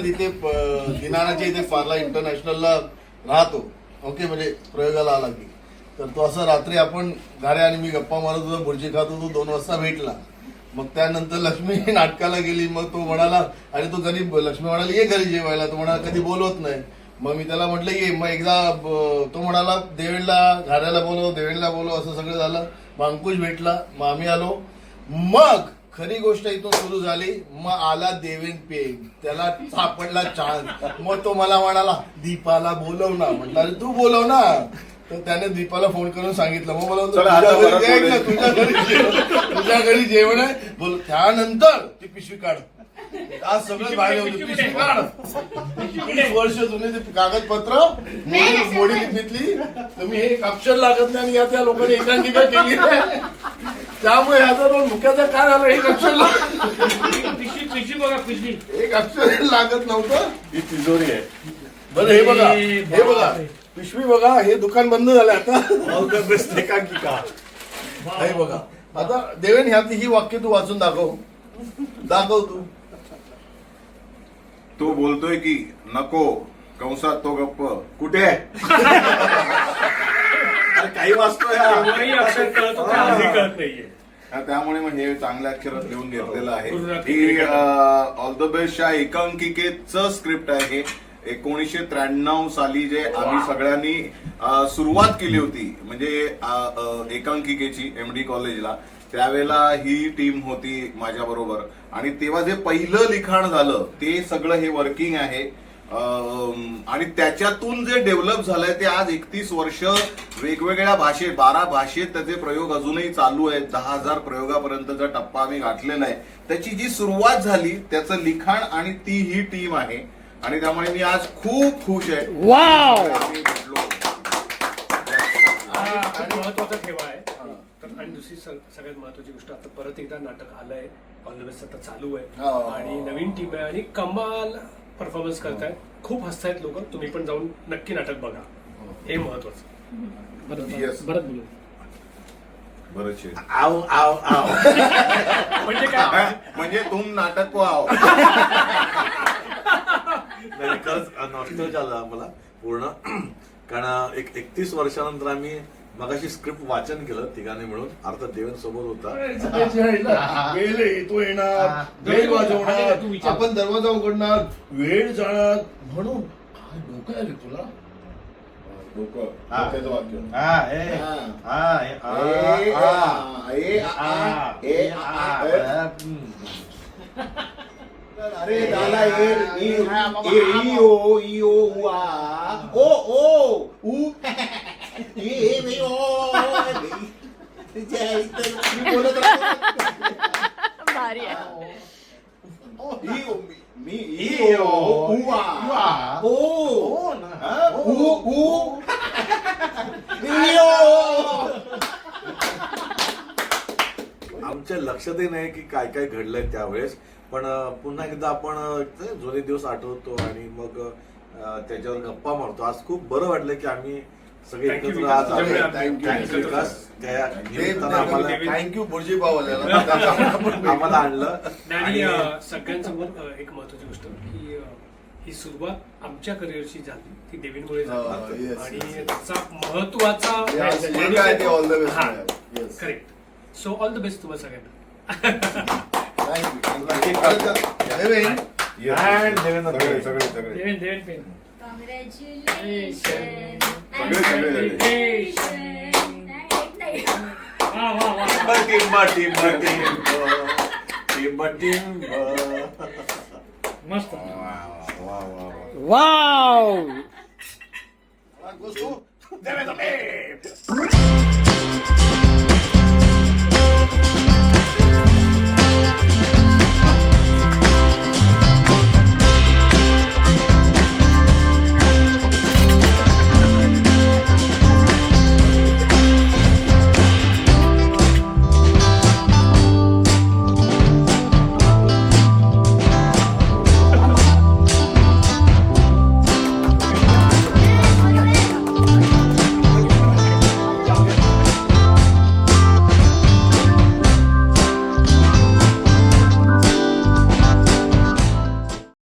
परत इथे दिनानाच्या इथे पार्ला इंटरनॅशनलला राहतो. ओके म्हणजे प्रयोगाला आला की. तर तो असं रात्री आपण गाड्या आणि मी गप्पा मारत होतो भुर्जी खात होतो दोन वाजता भेटला. मग त्यानंतर लक्ष्मी नाटकाला गेली मग तो म्हणाला आणि तो घरी लक्ष्मी म्हणाली ये घरी जेवायला. तो म्हणाला कधी बोलवत नाही. मग मी त्याला म्हटलं ये मग एकदा तो म्हणाला देवेडला घाऱ्याला बोलव देवेडला बोलव असं सगळं झालं. मग अंकुश भेटला मग आम्ही आलो. मग खरी गोष्ट इथून सुरू झाली मग आला देवेन पेग. त्याला सापडला चान्स मग तो मला म्हणाला दीपाला बोलव ना म्हटलं "अरे तू बोलव ना तर त्याने दीपाला फोन करून सांगितलं. मग मला म्हणतो, चला, आता तुझ्या घरी जेवण आहे, तुझ्या घरी जेवण तुझ्या घरी जेवण आहे. बोल त्यानंतर ती पिशवी काढ. आज सगळं बाहेर होतं पिशवी काढ. वीस वर्ष जुने ते कागदपत्र मोडी मोडी लिपीतली तुम्ही हे एक अक्षर लागत नाही आणि या त्या लोकांनी एकांकिका केली आहे. त्यामुळे ह्याचा दोन मुख्याचा काय झालं? एक अक्षर लाग- पिशवी पिशवी बघा पिशवी. एक अक्षर लागत नव्हतं. ही तिजोरी आहे. बरं हे बघा. हे बघा. पिशवी बघा हे दुकान बंद झालं आता. ऑल द बेस्ट एकांकिका. हे बघा. आता देवेन ह्यातली ही वाक्य तू वाचून दाखव. दाखव तू. तो बोलतोय की नको कंसात तो गप्प. कुठे? अरे काही वाचतोय. तेव्हाही अक्षर कळत होतं आधी कळत नाहीये. हा, त्यामुळे मग हे चांगल्या अक्षरात लिहून घेतलेलं आहे. ही ऑल द बेस्ट या एकांकिकेचं स्क्रिप्ट आहे. हे एकोणीसशे त्र्याण्णव साली जे आम्ही सगळ्यांनी अ, सुरुवात केली होती म्हणजे अ, अ, एकांकिकेची एम डी कॉलेजला त्यावेळेला ही टीम होती माझ्या बरोबर आणि तेव्हा जे पहिलं लिखाण झालं ते सगळं हे वर्किंग आहे. आणि त्याच्यातून जे डेव्हलप झालंय ते आज एकतीस वर्ष वेगवेगळ्या भाषेत बारा भाषेत त्याचे प्रयोग अजूनही चालू आहेत. दहा हजार प्रयोगापर्यंतचा टप्पा आम्ही गाठलेला आहे. त्याची जी सुरुवात झाली त्याचं लिखाण आणि ती ही टीम आहे. आणि त्यामुळे मी आज खूप खुश आहे. हा महत्त्वाचा ठेवा आहे. तर आणि दुसरी सगळ्यात महत्वाची गोष्ट आता परत एकदा नाटक आलंय. ऑल द बेस्ट आता चालू आहे. हो. आणि नवीन टीम आहे. आणि कमाल परफॉर्मन्स करतायत खूप हसतायत लोक. तुम्ही पण जाऊन नक्की नाटक बघा. हे महत्वाचं. Yes. बरं बोलू बरंच आहे. आव आव आव. म्हणजे काय? हा, म्हणजे तुम नाटक को आओ नाही खरंच नॉस्टल झालं आम्हाला पूर्ण. कारण एक एकतीस वर्षानंतर आम्ही मगाशी स्क्रिप्ट वाचन केलं तिघांनी मिळून अर्थात देवेन सोबत होता वेळ येतो येणार वेळ वाजवणार. आपण दरवाजा उघडणार वेळ जाणार म्हणून काय डोकं रे तुला हा. भारी आहे. मी- मी ई ओ ओ आमच्या लक्षातही नाही की काय काय घडलंय त्यावेळेस पण पुन्हा एकदा आपण जुने दिवस आठवतो आणि मग त्याच्यावर गप्पा मारतो. आज खूप बरं वाटलं की आम्ही सगळे एकत्र विकास. आज आलो. त्या निमित्तानं आम्हाला थँक्यू बुर्जी पावल्याला आम्हाला आणलं. आणि सगळ्यांसमोर एक महत्वाची गोष्ट की ही सुरुवात आमच्या करिअरची झाली. ती देवींमुळे झाली. आणि. त्याचा महत्त्वाचा. Correct so all the best तुम्हाला सगळ्यांना thank you Deven And Devendra टिंबा टिंबा टिंबा टिंबा टिंबा मस्त वा वा वा वा गोष्ट